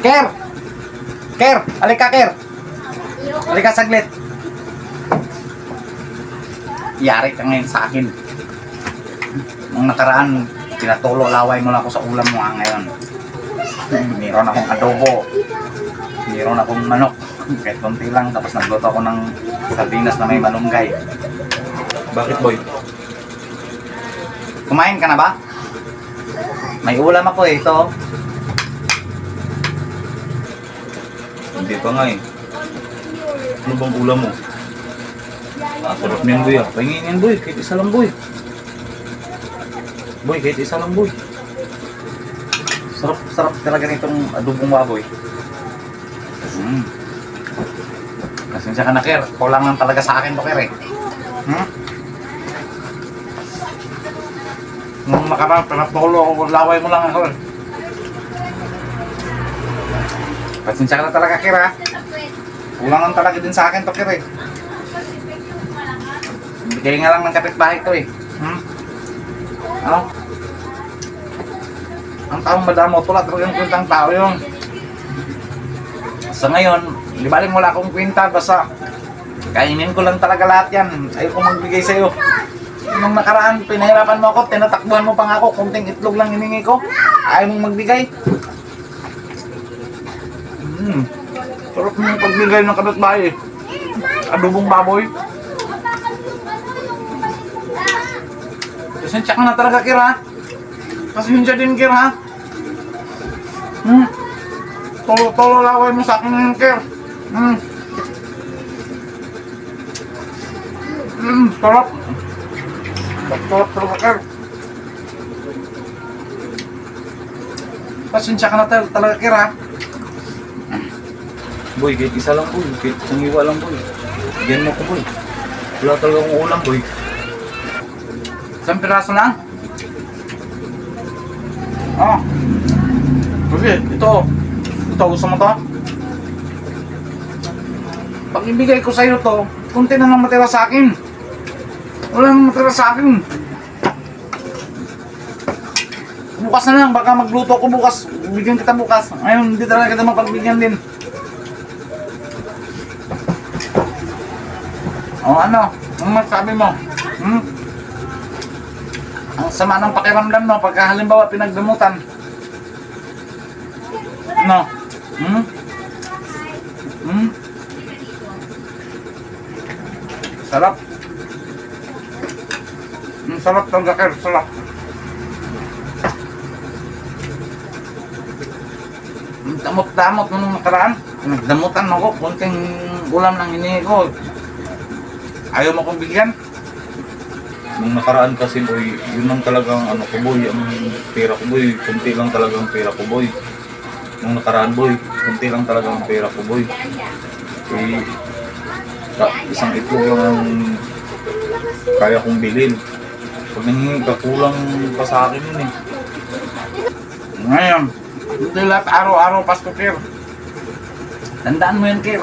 Ker! Ker! Halika, Ker! Halika saglit. Yari ka ngayon sa akin. Nung nakaraan, pinatulo laway mo lang ako sa ulam mo ah, ngayon. Meron akong adobo. Meron akong manok. Kahit konti lang. Tapos nagluto ako ng sardinas na may malunggay. Bakit boy? Kumain ka na ba? May ulam ako eh. Ito. Hindi pa nga eh. Ano bang ulam mo? Ah, sarap niyan boy ah. Pahingin yan boy. Kahit isa lang boy. Boy, kahit isa lang boy. Sarap, sarap talaga nitong adobong baboy. Mm. Pasensya ka na, Ker. Kulang lang talaga sa akin to, Ker eh. Hmm? Nung nakaraan, pinatulo ako, laway mo lang ako eh. Pasensya ka na talaga, Ker ha. Kulang lang talaga din sa akin to, Ker eh. Bigay nga lang ng kapitbahay to eh. Hmm? Ano? Ang taong madamo, tulad talagang kwentang tao yun. Sa ngayon, di ba wala akong kwenta, basta kainin ko lang talaga lahat yan. Ayaw ko magbigay sa'yo. Nung nakaraan, pinahirapan mo ako, tinatakbuhan mo pa nga ako, kunting itlog lang hiningi ko. Ayaw mong magbigay. Hmm. Sarap yung pagbigay ng kapitbahay. Adobong baboy. Pasensya ka na talaga, Kira. Pasensya din, Kira. Hmm. Tolo-tolo laway mo sa akin ngayon, Kir. Hmm. Hmm, sarap. Sarap talaga, Kir. Pasensya ka na tal- talaga, Kir, ha? Boy, kahit isa lang boy. Kahit isang iwa lang boy. Diyan mo ko boy. Wala talaga akong ulam boy. Isang piraso lang? Oh. Sige, ito. Ito, gusto mo to? Pag ibigay ko sa'yo to, kunti na lang matira sa akin. Wala nang matira sa akin. Bukas na lang, baka magluto ko bukas. Bigyan kita bukas. Ngayon, hindi talaga kita mapagbigyan din. O ano? Ano masabi mo? Hmm? Ang sama ng pakiramdam mo pagka halimbawa pinagdamutan. No? Hmm? Hmm? Sarap. Hmm, sarap talaga, Ker. Sarap. Ang Damot-damot nung nakaraan. Nagdamutan ako. Kunting ulam lang hinihingi ko. Ayaw mo kong bigyan. Nung nakaraan kasi boy, yun lang talagang ano ko boy, ang pera ko boy, kunti lang talaga ang pera ko boy. Nung nakaraan boy, kunti lang talaga ang pera ko boy. Eh, isang itlog lang ang kaya kong bilhin. Pag nangingi ka, kulang pa sa akin yun eh. Ngayon, hindi lahat araw-araw Pasko, Kir. Tandaan mo yan, Kir.